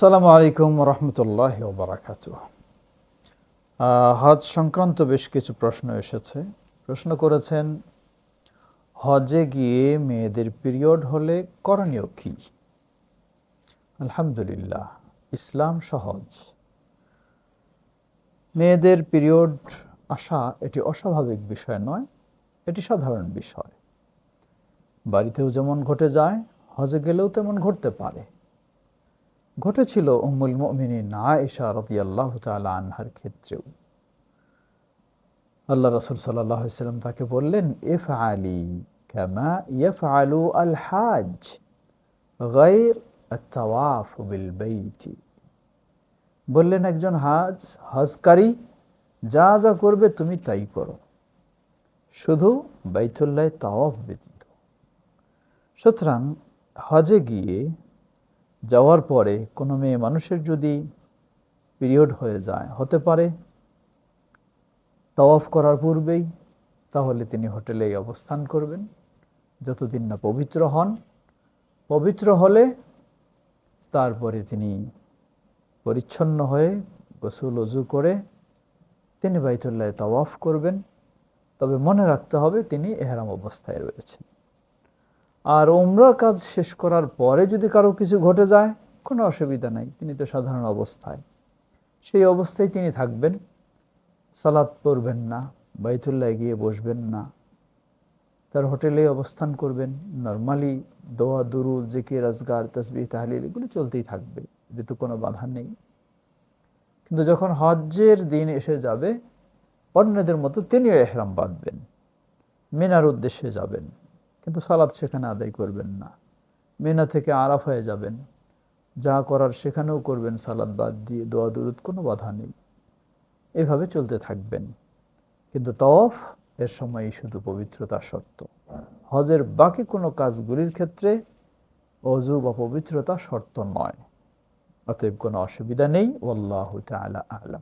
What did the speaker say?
আসসালামু আলাইকুম রহমতুল্লাহ বারাকাত হজ সংক্রান্ত বেশ কিছু প্রশ্ন এসেছে। প্রশ্ন করেছেন, হজে গিয়ে মেয়েদের পিরিয়ড হলে করণীয় কী? আলহামদুলিল্লাহ, ইসলাম সহজ। মেয়েদের পিরিয়ড আসা এটি অস্বাভাবিক বিষয় নয়, এটি সাধারণ বিষয়। বাড়িতেও যেমন ঘটে যায়, হজে গেলেও তেমন ঘটতে পারে। ঘটেছিল উম্মুল মুমিনিন আয়েশা রাদিয়াল্লাহু তাআলা আনহার ক্ষেত্রেও। আল্লাহ রসুল সাল্লাম তাকে বললেন, ইফআলি কামা ইয়াফআলু আল হাজ গায়র আত-তাওয়াফ বিল বাইতি বললেন একজন হাজ, হজকারী, যা যা করবে তুমি তাই করো। শুধু বাইতুল্লাহ তাওয়াফ ব্যতীত। সুতরাং হজে গিয়ে যাওয়ার পরে কোনো মেয়ে মানুষের যদি পিরিয়ড হয়ে যায়, হতে পারে তাওয়াফ করার পূর্বেই তাহলে তিনি হোটেলেই অবস্থান করবেন। যতদিন না পবিত্র হন, পবিত্র হলে তারপরে তিনি পরিচ্ছন্ন হয়ে গোসল অজু করে তিনি বাইতুল্লাহ তাওয়াফ করবেন। তবে মনে রাখতে হবে তিনি এহারাম অবস্থায় রয়েছেন। আর ওমরার কাজ শেষ করার পরে যদি কারও কিছু ঘটে যায়, কোনো অসুবিধা নাই, তিনি তো সাধারণ অবস্থায়। সেই অবস্থায় তিনি থাকবেন। সালাদ পড়বেন না, বাইতুল্লাহ গিয়ে বসবেন না। তার হোটেলে অবস্থান করবেন। নর্মালি দোয়া দুরু জেকে রাজগার তসবি তাহলিল এগুলো চলতেই থাকবে যেহেতু কোনো বাধা নেই। কিন্তু যখন হজ্জের দিন এসে যাবে, অন্যদের মতো তিনিও এহরাম বাঁধবেন, মিনার উদ্দেশ্যে যাবেন। কিন্তু সালাদ সেখানে আদায় করবেন না। মেনা থেকে আরাফ হয়ে যাবেন। যা করার সেখানেও করবেন সালাদ বাদ দিয়ে দোয়া, দুরুদ, কোনো বাধা নেই। এভাবে চলতে থাকবেন। কিন্তু তফ এর সময়ই শুধু পবিত্রতা শর্ত। হজের বাকি কোনো কাজগুলির ক্ষেত্রে অজু বা পবিত্রতা শর্ত নয়। অতএব কোনো অসুবিধা নেই। ওল্লাহ তালা আলাম।